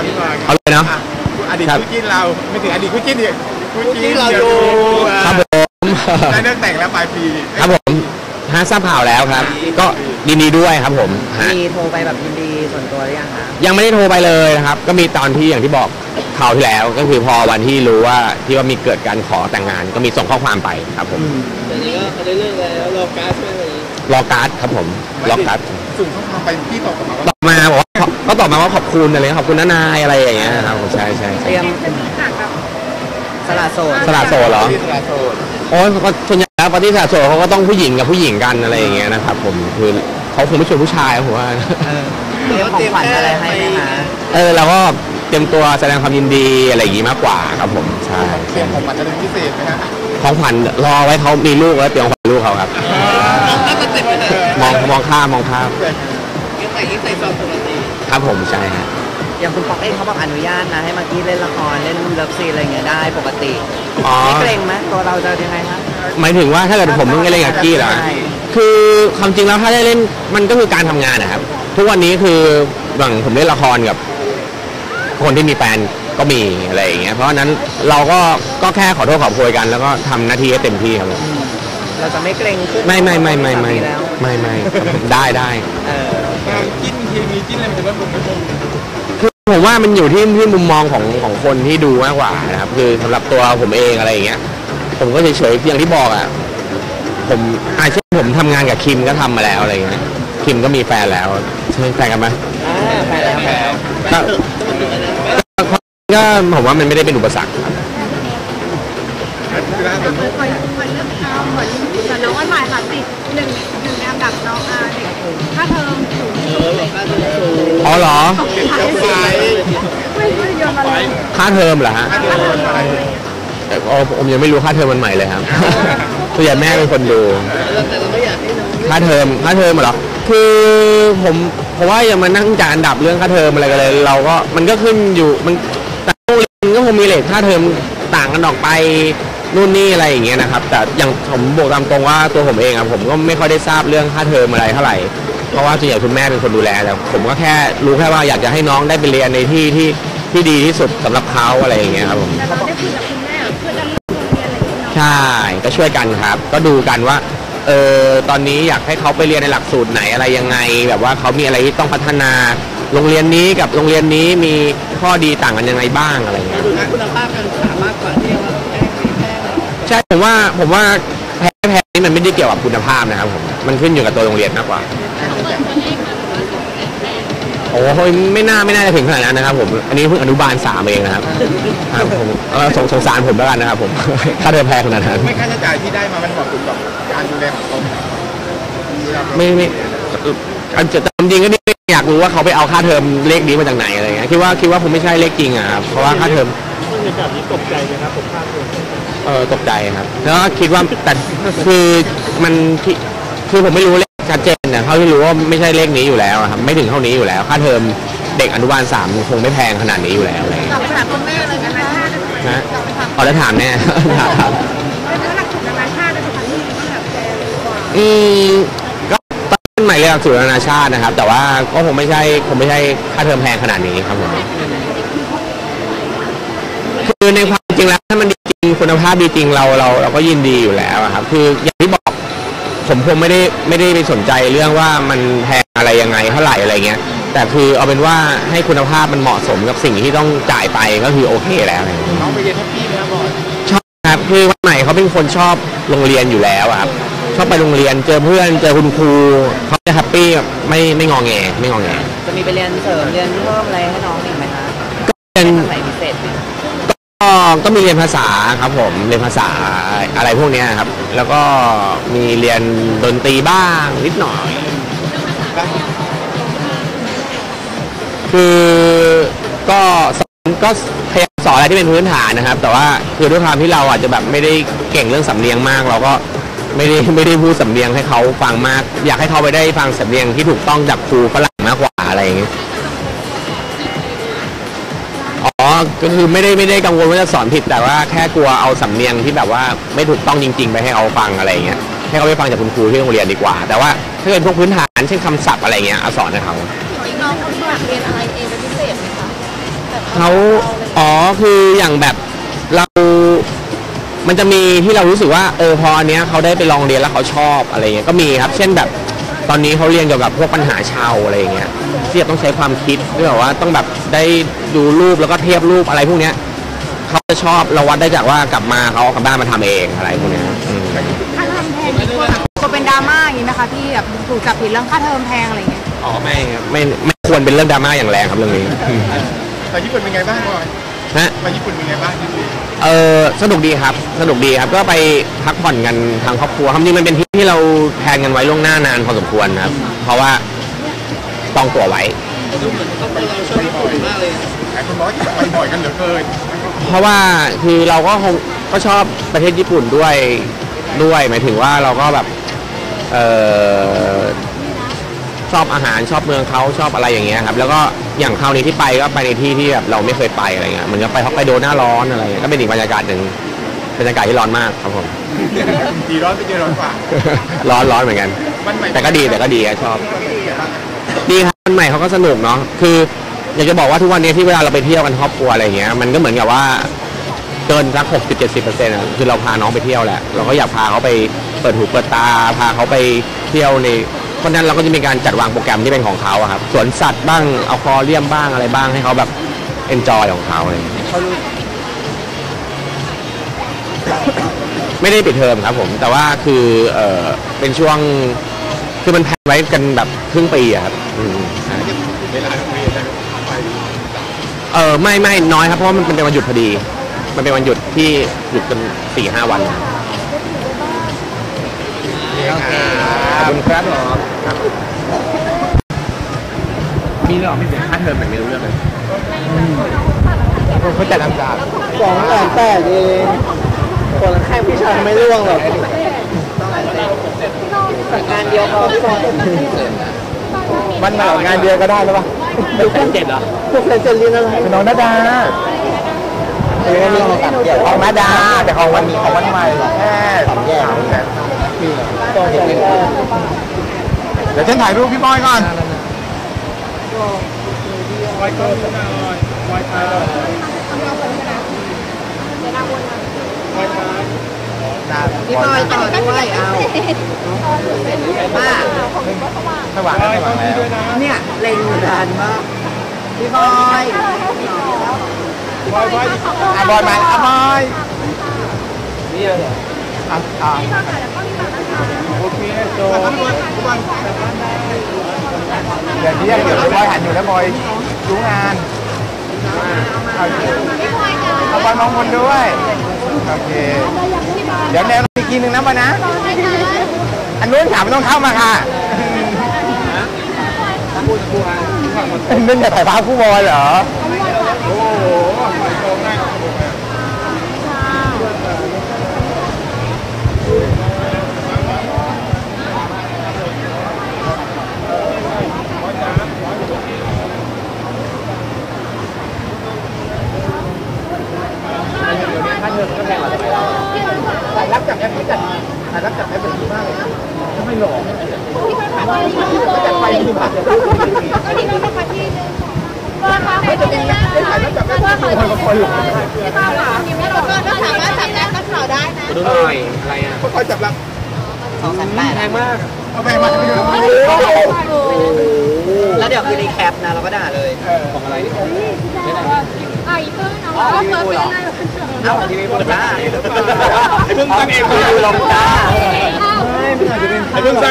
ครับพี่บอยเอาเลยเนาะอ่อดีตครับคู่จิ้นเราไม่ถึงอดีตคู่จิ้นดิคู่จิ้นที่เราดี๋ยวดูครับผมได้เลิกแต่งแล้วปลายปีครับผมฮะทราบข่าวแล้วครับ ก็ยินดีด้วยครับผมฮะมีโทรไปแบบยินดีส่วนตัวหรือยังคะยังไม่ได้โทรไปเลยนะครับ ก็มีตอนที่อย่างที่บอกข่าวที่แล้ว ก็คือพอวันที่รู้ว่าที่ว่ามีเกิดการขอแต่งงาน ก็มีส่งข้อความไปครับผมตอนนี้ก็เขาได้เลิกแล้วรอการ์ดใช่ไหมวันนี้รอการ์ดครับผมรอการ์ดส่งข้อความไปพี่ตอบกลับมาว่า ตอบมาบอกว่าก็ตอบมาว่าขอบคุณอะไรเงี้ยขอบคุณน้านายอะไรอย่างเงี้ยครับผมใช่ใช่เตใช่รียมสละโสดสละโสดเหรอที่สละโสดโอ้ยก็ส่วนใหญ่แล้วปฏิเสธโสดเขาก็ต้องผู้หญิงกับผู้หญิงกันอะไรอย่างเงี้ยนะครับผมคือเขาคงไม่ชวนผู้ชายผมว่าเออเตรียมของขวัญอะไรให้ไหมคะเออเราก็เตรียมตัวแสดงความยินดีอะไรอย่างงี้มากกว่าครับผมใช่เตรียมของขวัญอะไรพิเศษไหมฮะของขวัญรอไว้เขามีลูกแล้วเตรียมของขวัญลูกเขาครับน่าจะเต็มไปเลยมองมองข้ามมองข้ามยังใส่ยิ่งใส่ซองปกติ ครับผมใช่ฮะอย่างคุณป๊อกเองเขาบอกอนุญาตนะให้มากกี้เล่นละครเล่นเลิฟซีนอะไรอย่างเงี้ยได้ปกติอ๋อไม่เกรงไหมตัวเราจะยังไงคะ หมายถึงว่าถ้าเกิดผมต้องเล่นกับกี้เหรอใช่ คือความจริงแล้วถ้าได้เล่นมันก็คือการทำงานนะครับ ทุกวันนี้คืออย่างผมเล่นละครกับ คนที่มีแฟนก็มีอะไรอย่างเงี้ยเพราะฉะนั้นเราก็ก็แค่ขอโทษขอโพยกัน แล้วก็ทำหน้าที่ให้เต็มที่ครับผม เราจะไม่เกรงขึ้นไม่ไม่ไม่ไม่ไม่สาแล้วไม่ไม่ครับผมได้ได้เออความจิ้นเคมีจิ้นอะไรมันจะลดลงไหมผมคือผมว่ามันอยู่ที่ที่มุมมองของของคนที่ดูมากกว่านะครับคือสำหรับตัวผมเองอะไรอย่างเงี้ย ผมก็เฉยๆอย่างที่บอกอะผมอาเช่นผมทำงานกับคิมก็ทำมาแล้วอะไรอย่างเงี้ยคิมก็มีแฟนแล้วใช่แฟนกันไหมอ่าไปแล้วไปแล้วก็ก็ผมว่ามันไม่ได้เป็นอุปสรรคครับ อ๋อเหรอติดเจ้าไฟไม่ไม่โยนมาเลยค่าเทอมเหรอฮะค่าเทอมอะไรแต่อ๋อผมยังไม่รู้ค่าเทอมมันใหม่เลยครับส่วนใหญ่แม่เป็นคนดูแต่เราไม่อยากให้น้องค่าเทอมค่าเทอมเหรอคือผมผมว่าอย่ามานั่งจัดอันดับเรื่องค่าเทอมอะไรกันเลย เราก็มันก็ขึ้นอยู่มันแต่โรงเรียนก็คงมีเลทค่าเทอมต่างกันออกไปนู่นนี่อะไรอย่างเงี้ยนะครับ แต่อย่างผมบอกตามตรงว่าตัวผมเองอะผมก็ไม่ค่อยได้ทราบเรื่องค่าเทอมอะไรเท่าไหร่ เพราะว่าส่วนใหญ่คุณแม่เป็นคนดูแลแต่ผมก็แค่รู้แค่ว่าอยากจะให้น้องได้ไปเรียนในที่ที่ที่ดีที่สุดสำหรับเขาอะไรอย่างเงี้ยครับผม แต่เราได้คุยกับคุณแม่เพื่อจะเลือกโรงเรียนอะไรอย่างเงี้ยเนาะใช่ก็ช่วยกันครับ ก็ดูกันว่าเออตอนนี้อยากให้เขาไปเรียนในหลักสูตรไหนอะไรยังไง แบบว่าเขามีอะไรที่ต้องพัฒนา โรงเรียนนี้กับโรงเรียนนี้มีข้อดีต่างกันยังไงบ้างอะไรเงี้ยดูคุณภาพการศึกษามากกว่าที่ว่าแพ้ไม่แพ้อะไรใช่ผมว่าผมว่าแพ้แพ้นี่มันไม่ได้เกี่ยวกับคุณภาพนะครับผมมันขึ้นอยู่กับตัวโรงเรียนมากกว่า โอ้โหไม่น่าไม่น่าจะถึงขนาดนั้นนะครับผมอันนี้เพิ่งอนุบาลสามเองนะครับครับผมเออสงสงสารผมแล้วกันนะครับผมถ้าเดินแพ้ขนาดนั้นไม่ค่าใช้จ่ายที่ได้มามันเหมาะสมกับการดูแลของเขาไหมไม่ไม่อันจะจริงๆก็นี่อยากรู้ว่าเขาไปเอาค่าเทอมเลขนี้มาจากไหนอะไรเงี้ยคิดว่าคิดว่าผมไม่ใช่เลขจริงอะครับเพราะว่าค่าเทอมบรรยากาศนี้ตกใจไหมครับผมภาพรวมเออตกใจครับแล้วก็คิดว่าแต่คือมันที่คือผมไม่รู้เลข ชัดเจนนะเขาที่รู้ว่าไม่ใช่เลขนี้อยู่แล้วอะครับไม่ถึงเท่านี้อยู่แล้ว ค่าเทอมเด็กอนุบาลสามคงไม่แพงขนาดนี้อยู่แล้วอะไรเงี้ยกลับไปถามคุณแม่เลยกันนะนะเอาแล้วถามแน่ถามถามแล้วหลักสูตรนานาชาติในสถานที่ก็แบบแพงกว่าอืมก็ตั้งใหม่เรียนหลักสูตรนานาชาตินะครับ แต่ว่าก็คงไม่ใช่คงไม่ใช่ค่าเทอมแพงขนาดนี้ครับผมคือในความจริงแล้วถ้ามันดีจริงคุณภาพดีจริงเราเราเราก็ยินดีอยู่แล้วอะครับ คือ อย่างที่บอกผมคงไม่ได้ไม่ได้ไปสนใจเรื่องว่ามันแพงอะไรยังไงเท่าไหร่อะไรเงี้ย แต่คือเอาเป็นว่าให้คุณภาพมันเหมาะสมกับสิ่งที่ต้องจ่ายไปก็คือโอเคแล้วอะไรเงี้ยน้องไปเรียนแฮปปี้ไหมครับบอยชอบครับคือวันใหม่เขาเป็นคนชอบโรงเรียนอยู่แล้วอะครับชอบไปโรงเรียนเจอเพื่อนเจอคุณครูเขาจะแฮปปี้แบบไม่ไม่งอแงไม่งอแงจะมีไปเรียนเสริมเรียนเพิ่มอะไรให้น้องอีกไหมคะเป็นภาษาพิเศษไหมก็ก็มีเรียนภาษาครับผมเรียนภาษา อะไรพวกเนี้ยครับ แล้วก็มีเรียนดนตรีบ้างนิดหน่อย คือก็สอนก็พยายามสอนอะไรที่เป็นพื้นฐานนะครับ แต่ว่าคือด้วยความที่เราอาจจะแบบไม่ได้เก่งเรื่องสำเนียงมาก เราก็ไม่ได้ไม่ได้พูดสำเนียงให้เขาฟังมาก อยากให้เขาไปได้ฟังสำเนียงที่ถูกต้องจากครูฝรั่งมากกว่าอะไรอย่างเงี้ย อ๋อ ก็คือไม่ได้ไม่ได้กังวลว่าจะสอนผิดแต่ว่าแค่กลัวเอาสำเนียงที่แบบว่าไม่ถูกต้องจริง ๆ ไปให้เขาฟังอะไรอย่างเงี้ยให้เขาไปฟังจากคุณครูที่โรงเรียนดีกว่า แต่ว่าถ้าเป็นพวกพื้นฐานเช่นคำศัพท์อะไรเงี้ยเอาสอนให้เขาน้องเขาอยากเรียนอะไรเองเป็นพิเศษไหมคะแต่เขาอ๋อคืออย่างแบบเรา มันจะมีที่เรารู้สึกว่าเออพออันเนี้ยเขาได้ไปลองเรียนแล้วเขาชอบอะไรเงี้ยก็มีครับ เช่นแบบ ตอนนี้เขาเรียนเกี่ยวกับพวกปัญหาชาวอะไรอย่างเงี้ยที่จะต้องใช้ความคิดด้วยแบบว่าต้องแบบได้ดูรูปแล้วก็เทียบรูปอะไรพวกเนี้ยเขาจะชอบเราวัดได้จากว่ากลับมาเขาเอากลับบ้านมาทำเองอะไรพวกเนี้ยอืม ค่าเทอมแพงนี่กลัวแบบกลัวเป็นดราม่าอย่างนี้ไหมคะที่แบบถูกจับผิดเรื่องค่าเทอมแพงอะไรอย่างเงี้ย อ๋อไม่ครับไม่ไม่ควรเป็นเรื่องดราม่าอย่างแรงครับเรื่องนี้ไปญี่ปุ่นเป็นไงบ้างบอย ฮะ ไปญี่ปุ่นเป็นไงบ้างที่ดูเออสนุกดีครับ สนุกดีครับ ก็ไปพักผ่อนกันทางครอบครัวความจริงมันเป็นทริปที่เราแพลนกันไว้ล่วงหน้านานพอสมควรนะครับ เพราะว่าต้องตั๋วไว้ ดูเหมือนครอบครัวเราชอบญี่ปุ่นมากเลยหลายคนบอกว่าจะไปบ่อยกันเหลือเกินเพราะว่าคือเราก็คงก็ชอบประเทศญี่ปุ่นด้วยด้วย หมายถึงว่าเราก็แบบเออ ชอบอาหารชอบเมืองเขาชอบอะไรอย่างเงี้ยครับแล้วก็อย่างคราวนี้ที่ไปก็ไปในที่ที่แบบเราไม่เคยไปอะไรเงี้ยเหมือนกับไปฮอกไกโดหน้าร้อนอะไรเงี้ยก็เป็นอีกบรรยากาศหนึ่งบรรยากาศที่ร้อนมากครับผมดีร้อนไปเจอร้อนกว่าร้อนร้อนเหมือนกันมันใหม่แต่ก็ดีแต่ก็ดีอะชอบดีครับวันใหม่เขาก็สนุกเนาะคือ อยากจะบอกว่าทุกวันนี้ที่เวลาเราไปเที่ยวกันครอบครัวอะไรอย่างเงี้ยมันก็เหมือนกับว่าเกินสักหกสิบเจ็ดสิบเปอร์เซ็นต์คือเราพาน้องไปเที่ยวแหละเราก็อยากพาเขาไปเปิดหูเปิดตาพาเขาไปเที่ยวใน เพราะฉะนั้นเราก็จะมีการจัดวางโปรแกรมที่เป็นของเขาอะครับสวนสัตว์บ้างเอาคอเรียมบ้างอะไรบ้างให้เขาแบบเอนจอยของเขาอะไรอย่างเงี้ยเขารู้ไม่ได้ปิดเทอมครับผม แต่ว่าคือเออเป็นช่วงคือมันแพลนไว้กันแบบครึ่งปีอะครับอืมใช่เวลาโรงเรียนนะไปเออไม่ไม่น้อยครับเพราะว่ามันเป็นวันหยุดพอดี มันเป็นวันหยุดที่หยุดกันสี่ห้าวัน โอเคขอบคุณครับหรอ ครับ มีหรอไม่เสียค่าเทอมแต่ไม่รู้เรื่องเลยเขาจัดลำดับสองแสนแปดเองคนละแค่พี่ชายไม่ร่วงหรอกงานเดียวพอพี่บอยมันมางานเดียวก็ได้แล้วป่ะดูแค่เจ็ดเหรอพวกเซนเซอร์ลินอะไรน้องนาดาเออมีของสามแยกของนาดา แต่ของวันนี้ของวันใหม่แค่สามแยกเเดี๋ยวฉันถ่ายรูปพี่บอยก่อนพี่บอยต่อด้วยเอาป้าสว่างแล้วสว่างแล้วเนี่ยเล็งอยู่นานมากพี่บอยบอะบอยมาอะบอยนี่เลยอะอะโอ เคโจเดี๋ยวนี้เดี๋ยวบอยหันอยู่แล้วบอยรู้งานเอาเอาบอยมองคนด้วยโอเคเดี๋ยวแนวอีกทีหนึ่งนะบอยนะ อันนู้นถามไม่ต้องเข้ามาค่ะนั่นจะถ่ายภาพคู่บอยเหรอโอ้โห สายรับจากแอปนี้จัดสายรับจากแอปแบบนี้มากเลยทำไมหล่อจัดไฟดีมากเลยก็ดีด้วยนะคะที่ว่าค่ะให้ตัวเองได้ถ่ายรูปกับเพื่อนเขาที่คอยหลงที่ข้าวหลามแล้วก็ถ้าสามารถจับได้ก็ข่าวได้นะดูหน่อยอะไรอะค่อยๆจับรับสองแสนแปดแพงมากเอาไปมาไม่รู้แล้วเดี๋ยวคือในแคปนะเราก็ด่าเลยของอะไรนี่ อะอีเพิ่งนะว่าเพิ่งเป็นอะไรเอาทีวีบนจ้าไอ้เพิ่งตั้งเองดูลงจ้าไอ้เพิ่งตั้ง